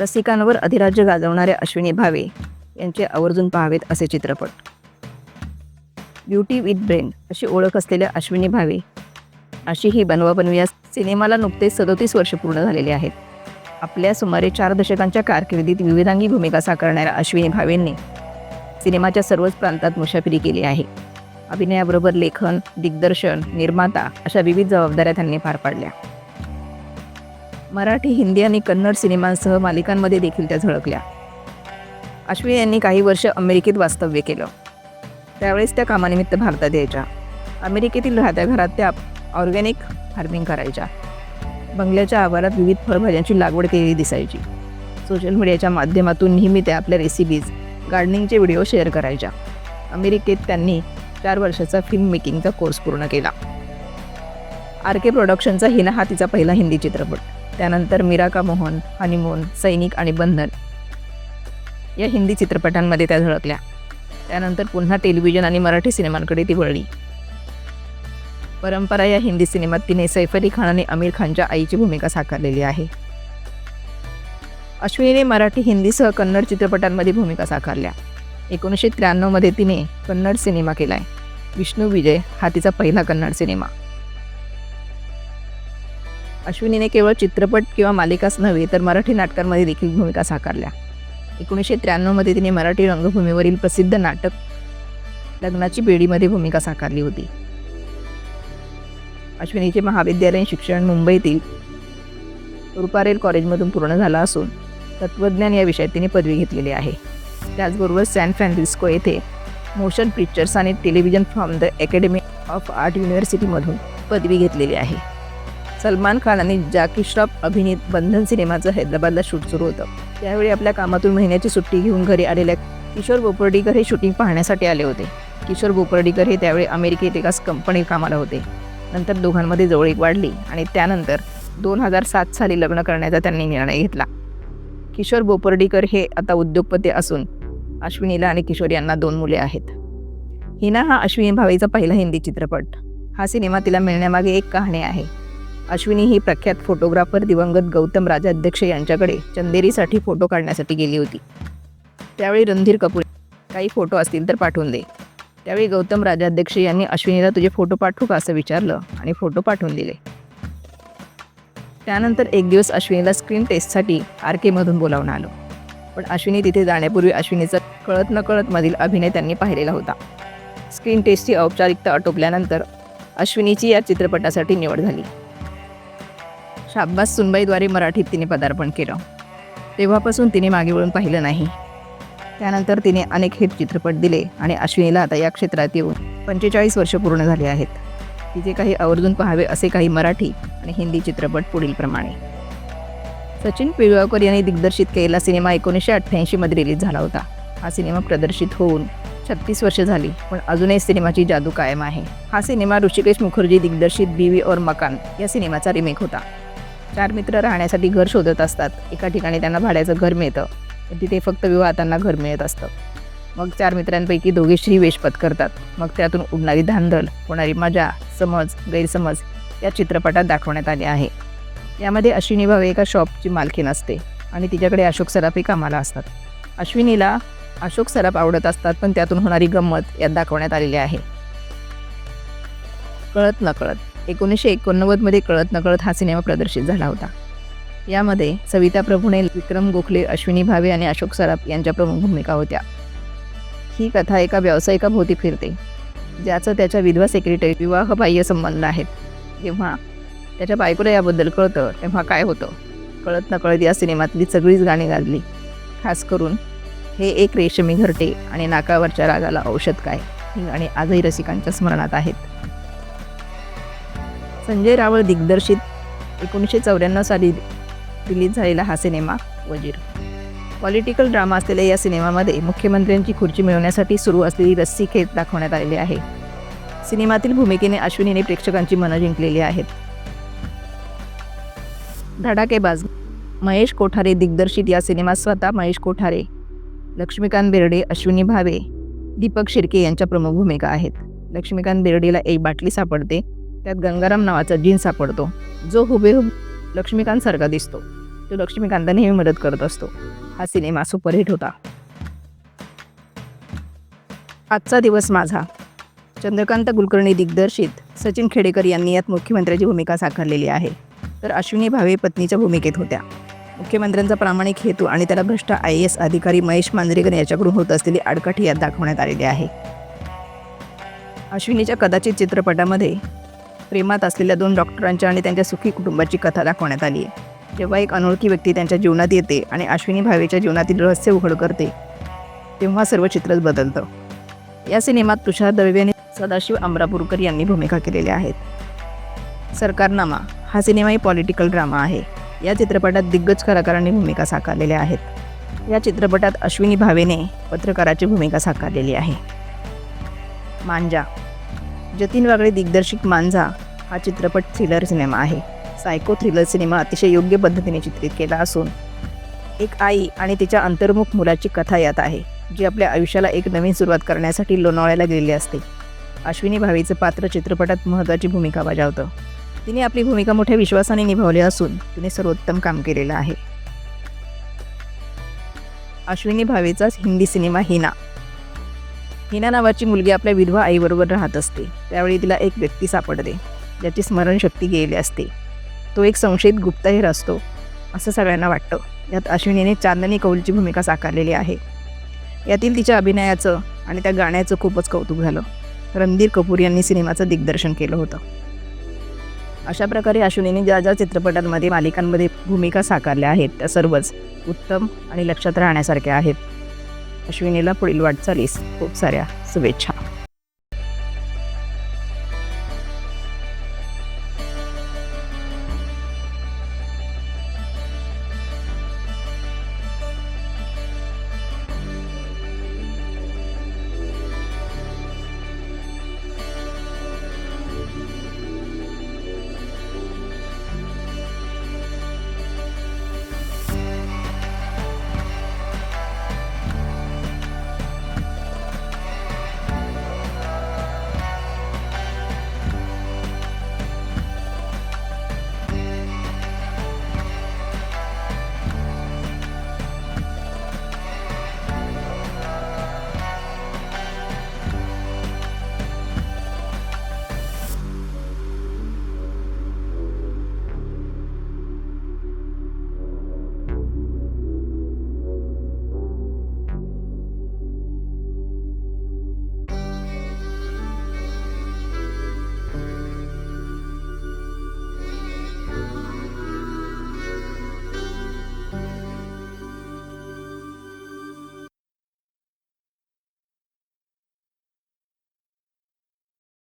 रसिकांवर अधिराज्य गाजवणाऱ्या अश्विनी भावे यांचे आवर्जून पाहावेत असे चित्रपट. ब्युटी विथ ब्रेन अशी ओळख असलेल्या अश्विनी भावे अशी ही बनवाबनवी या सिनेमाला नुकतेच सदोतीस वर्ष पूर्ण झालेले आहेत. आपल्या सुमारे चार दशकांच्या कारकिर्दीत विविधांगी भूमिका साकारणाऱ्या अश्विनी भावेंनी सिनेमाच्या सर्वच प्रांतात मुसाफिरी केली आहे. अभिनयाबरोबर लेखन दिग्दर्शन निर्माता अशा विविध जबाबदाऱ्या त्यांनी पार पाडल्या. मराठी हिंदी आणि कन्नड सिनेमांसह मालिकांमध्ये देखील त्या झळकल्या. अश्विनी यांनी काही वर्ष अमेरिकेत वास्तव्य केलं. त्यावेळेस त्या कामानिमित्त भारतात यायच्या. अमेरिकेतील राहत्या घरात त्या ऑर्गॅनिक फार्मिंग करायच्या. बंगल्याच्या आवारात विविध फळभाज्यांची लागवड केलेली दिसायची. सोशल मीडियाच्या माध्यमातून नेहमी त्या आपल्या रेसिपीज गार्डनिंगचे व्हिडिओ शेअर करायच्या. अमेरिकेत त्यांनी चार वर्षाचा फिल्म मेकिंगचा कोर्स पूर्ण केला. आर के प्रोडक्शनचा हिना हा तिचा पहिला हिंदी चित्रपट. त्यानंतर मीरा का मोहन हनीमून सैनिक आणि बंधन या हिंदी चित्रपटांमध्ये त्या झळकल्या. त्यानंतर पुन्हा टेलिव्हिजन आणि मराठी सिनेमांकडे ती वळली. परंपरा या हिंदी सिनेमात तिने सैफ अली खान आणि आमिर खानच्या आईची भूमिका साकारलेली आहे. अश्विनीने मराठी हिंदीसह कन्नड चित्रपटांमध्ये भूमिका साकारल्या. एकोणीसशे त्र्याण्णवमध्ये तिने कन्नड सिनेमा केलाय. विष्णू विजय हा तिचा पहिला कन्नड सिनेमा. अश्विनीने केवळ चित्रपट किंवा मालिकाच नव्हे तर मराठी नाटकांमध्ये देखील भूमिका साकारल्या. एकोणीसशे त्र्याण्णवमध्ये तिने मराठी रंगभूमीवरील प्रसिद्ध नाटक लग्नाची बेडीमध्ये भूमिका साकारली होती. अश्विनीचे महाविद्यालयीन शिक्षण मुंबईतील रुपारेल कॉलेजमधून पूर्ण झालं असून तत्त्वज्ञान या विषयात तिने पदवी घेतलेली आहे. त्याचबरोबर सॅन फ्रान्सिस्को येथे मोशन पिक्चर्स आणि television from the academy of art युनिव्हर्सिटीमधून पदवी घेतलेली आहे. सलमान खान आणि जॅकी श्रॉफ अभिनीत बंधन सिनेमाचं हैदराबादला शूट सुरू होतं. त्यावेळी आपल्या कामातून महिन्याची सुट्टी घेऊन घरी आलेल्या किशोर बोपर्डीकर हे शूटिंग पाहण्यासाठी आले होते. किशोर बोपर्डीकर हे त्यावेळी अमेरिकेत एकाच कंपनीत कामाला होते. नंतर दोघांमध्ये जवळीक वाढली आणि त्यानंतर दोन हजार सात साली लग्न करण्याचा त्यांनी निर्णय घेतला. किशोर बोपर्डीकर हे आता उद्योगपती असून अश्विनीला आणि किशोर यांना दोन मुले आहेत. हिना हा अश्विनी भावेचा पहिला हिंदी चित्रपट. हा सिनेमा तिला मिळण्यामागे एक कहाणी आहे. अश्विनी ही प्रख्यात फोटोग्राफर दिवंगत गौतम राजाध्यक्ष यांच्याकडे चंदेरीसाठी फोटो काढण्यासाठी गेली होती. त्यावेळी रणधीर कपूर काही फोटो असतील तर पाठवून दे. त्यावेळी गौतम राजाध्यक्ष यांनी अश्विनीला तुझे फोटो पाठवू का असं विचारलं आणि फोटो पाठवून दिले. त्यानंतर एक दिवस अश्विनीला स्क्रीन टेस्टसाठी आर केमधून बोलावून आलं. पण अश्विनी तिथे जाण्यापूर्वी अश्विनीचा कळत नकळत मधील अभिनय त्यांनी पाहिलेला होता. स्क्रीन टेस्टची औपचारिकता आटोपल्यानंतर अश्विनीची या चित्रपटासाठी निवड झाली. शाब्बास सुनबाईद्वारे मराठीत तिने पदार्पण केलं. तेव्हापासून तिने मागे वळून पाहिलं नाही. त्यानंतर तिने अनेक हिट चित्रपट दिले आणि अश्विनीला आता या क्षेत्रात येऊन पंचेचाळीस वर्ष पूर्ण झाली आहेत. तिचे काही आवर्जून पाहावे असे काही मराठी आणि हिंदी चित्रपट पुढीलप्रमाणे सचिन पिळगावकर यांनी दिग्दर्शित केलेला सिनेमा एकोणीसशे अठ्ठ्याऐंशीमध्ये रिलीज झाला होता. हा सिनेमा प्रदर्शित होऊन छत्तीस वर्ष झाली पण अजूनही सिनेमाची जादू कायम आहे. हा सिनेमा ऋषिकेश मुखर्जी दिग्दर्शित बीवी और मकान या सिनेमाचा रिमेक होता. चार मित्र राहण्यासाठी घर शोधत असतात. एका ठिकाणी त्यांना भाड्याचं घर मिळतं. तिथे फक्त विवाहातांना घर मिळत असतं. मग चार मित्रांपैकी दोघे श्री करतात. मग त्यातून उडणारी धांदल होणारी मजा समज गैरसमज या चित्रपटात दाखवण्यात आले आहे. यामध्ये अश्विनी भावे एका शॉपची मालकीन असते आणि तिच्याकडे अशोक सराफही कामाला असतात. अश्विनीला अशोक सराफ आवडत असतात पण त्यातून होणारी गंमत यात दाखवण्यात आलेली आहे. कळत नकळत एकोणीसशे एकोणनव्वदमध्ये कळत नकळत हा सिनेमा प्रदर्शित झाला होता. यामध्ये सविता प्रभूने विक्रम गोखले अश्विनी भावे आणि अशोक सराफ यांच्या प्रमुख भूमिका होत्या. ही कथा एका व्यावसायिकाभोवती फिरते ज्याचं त्याच्या विधवा सेक्रेटरी विवाहबाह्य संबंध आहेत. जेव्हा त्याच्या बायकोला याबद्दल कळतं तेव्हा काय होतं? कळत नकळत या सिनेमातली सगळीच गाणी गाजली. खास करून हे एक रेशमी घरटे आणि नाकावरच्या रागाला औषध काय? ही गाणी आजही रसिकांच्या स्मरणात आहेत. संजय रावळ दिग्दर्शित एकोणीसशे चौऱ्याण्णव साली रिलीज झालेला हा सिनेमा वजीर. पॉलिटिकल ड्रामा असलेल्या या सिनेमामध्ये मुख्यमंत्र्यांची खुर्ची मिळवण्यासाठी सुरू असलेली रस्सी खेळ दाखवण्यात आलेले आहे. सिनेमातील भूमिकेने अश्विनीने प्रेक्षकांची मनं जिंकलेली आहेत. धडाकेबाज महेश कोठारे दिग्दर्शित या सिनेमात स्वतः महेश कोठारे लक्ष्मीकांत बेर्डे अश्विनी भावे दीपक शिर्के यांच्या प्रमुख भूमिका आहेत. लक्ष्मीकांत बेर्डेला एक बाटली सापडते त्यात गंगाराम नावाचा जीन सापडतो जो हुबेहूब लक्ष्मीकांतसारखा दिसतो. तो लक्ष्मीकांत नेहमी मदत करत असतो. हा सिनेमा सुपरहिट होता. आजचा दिवस माझा. चंद्रकांत कुलकर्णी दिग्दर्शित सचिन खेडेकर यांनी यात मुख्यमंत्र्याची भूमिका साकारलेली आहे. तर अश्विनी भावे पत्नीच्या भूमिकेत होत्या. मुख्यमंत्र्यांचा प्रामाणिक हेतू आणि त्याला भ्रष्ट आय एस अधिकारी महेश मांजरेकर याच्याकडून होत असलेली आडकाठी यात दाखवण्यात आलेली आहे. अश्विनीच्या कदाचित चित्रपटामध्ये प्रेमात असलेल्या दोन डॉक्टरांच्या आणि त्यांच्या सुखी कुटुंबाची कथा दाखवण्यात आली आहे. जेव्हा एक अनोळखी व्यक्ती त्यांच्या जीवनात येते आणि अश्विनी भावेच्या जीवनातील रहस्य उघड करते तेव्हा सर्व चित्रच बदलतं. या सिनेमात तुषार दळवे आणि सदाशिव अमरापूरकर यांनी भूमिका केलेल्या आहेत. सरकारनामा हा सिनेमाही पॉलिटिकल ड्रामा आहे. या चित्रपटात दिग्गज कलाकारांनी भूमिका साकारलेल्या आहेत. या चित्रपटात अश्विनी भावेने पत्रकाराची भूमिका साकारलेली आहे. मांजा जतीन वागळे दिग्दर्शित मांझा हा चित्रपट थ्रिलर सिनेमा आहे. सायको थ्रिलर सिनेमा अतिशय योग्य पद्धतीने चित्रित केला असून एक आई आणि तिच्या अंतर्मुख मुलाची कथा यात आहे जी आपल्या आयुष्याला एक नवीन सुरुवात करण्यासाठी लोणावळ्याला गेलेली असते. अश्विनी भावेचं पात्र चित्रपटात महत्त्वाची भूमिका बजावतं. तिने आपली भूमिका मोठ्या विश्वासाने निभावली असून तिने सर्वोत्तम काम केलेलं आहे. अश्विनी भावेचाच हिंदी सिनेमा हिना. हिना नावाची मुलगी आपल्या विधवा आईबरोबर राहत असते. त्यावेळी तिला एक व्यक्ती सापडते ज्याची स्मरणशक्ती गेली असते. तो एक संशयित गुप्तहेर असतो असं सगळ्यांना वाटतं. यात अश्विनीने चांदनी कौलची भूमिका साकारलेली आहे. यातील तिच्या अभिनयाचं आणि त्या गाण्याचं खूपच कौतुक झालं. रणधीर कपूर यांनी सिनेमाचं दिग्दर्शन केलं होतं. अशा प्रकारे अश्विनीने ज्या ज्या चित्रपटांमध्ये मालिकांमध्ये भूमिका साकारल्या आहेत त्या सर्वच उत्तम आणि लक्षात राहण्यासारख्या आहेत. अश्विनीला पुढील वाटचालीस. खूप साऱ्या शुभेच्छा.